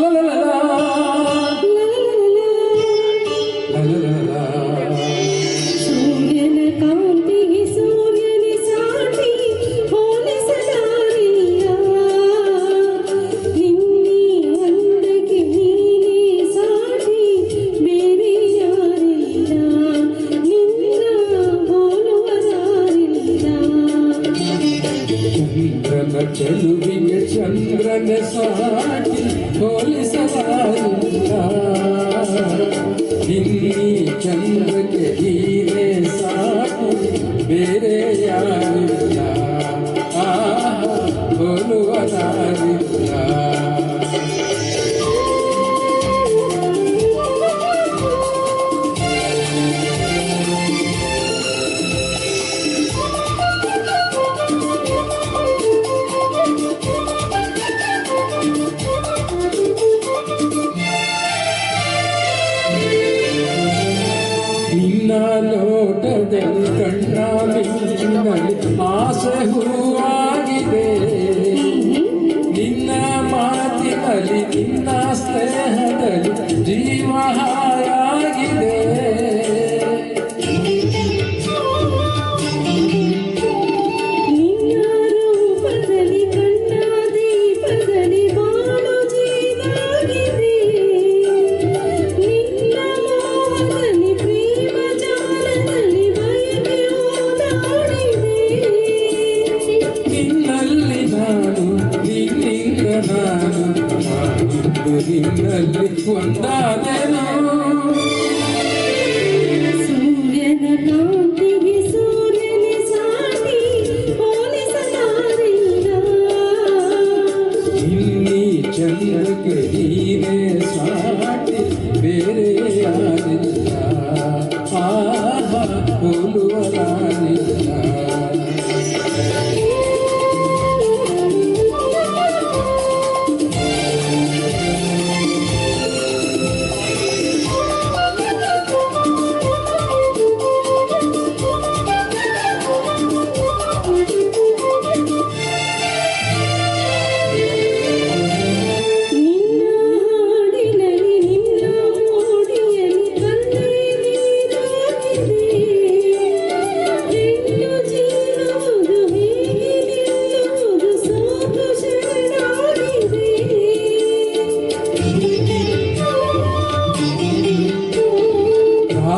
la la la la. ಚಂದ್ರನ ಚೆಲುವಿಗೆ ಚಂದ್ರನ ಸಾಟಿ ಹೋಲಿಸಲಾಗಿಲ್ಲ ನಿನ್ನಿ ಚಂದ್ರಕ್ಕೆ ಈ दिल तंत्रा भी आस हो ಊರಿನಲ್ಲಿ ಕೊಂಡಾದೆನು ಸೂರ್ಯನ ಕಾಂತಿಗೆ ಸೂರ್ಯನ ಸಾಟಿ ಹೋಲಿಸಲಾರಿಲ್ಲ ಇಲ್ಲಿ ಚಂದ್ರಕ್ಕೆ ಹೀರೆ ಸಾಟಿ ಬೇರೆ ಯಾರಿಲ್ಲ ಆಹ ಹೋಲು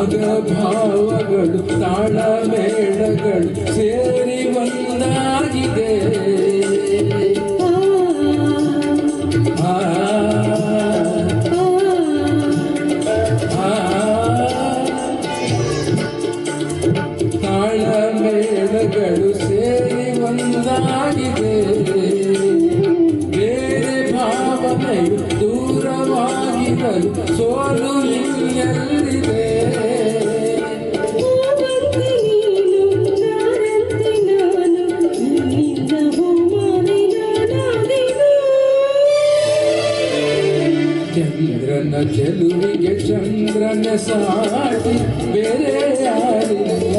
ರಾಗ ಭಾವಗಳು ತಾಳ ಮೇಳಗಳು ಸೇರಿ ಒಂದಾಗಿದೆ. ಚಂದ್ರನ ಚೆಲುವಿಗೆ ಚಂದ್ರನ ಸಾಟಿ ಬೇರೆ ಯಾರಿಲ್ಲ.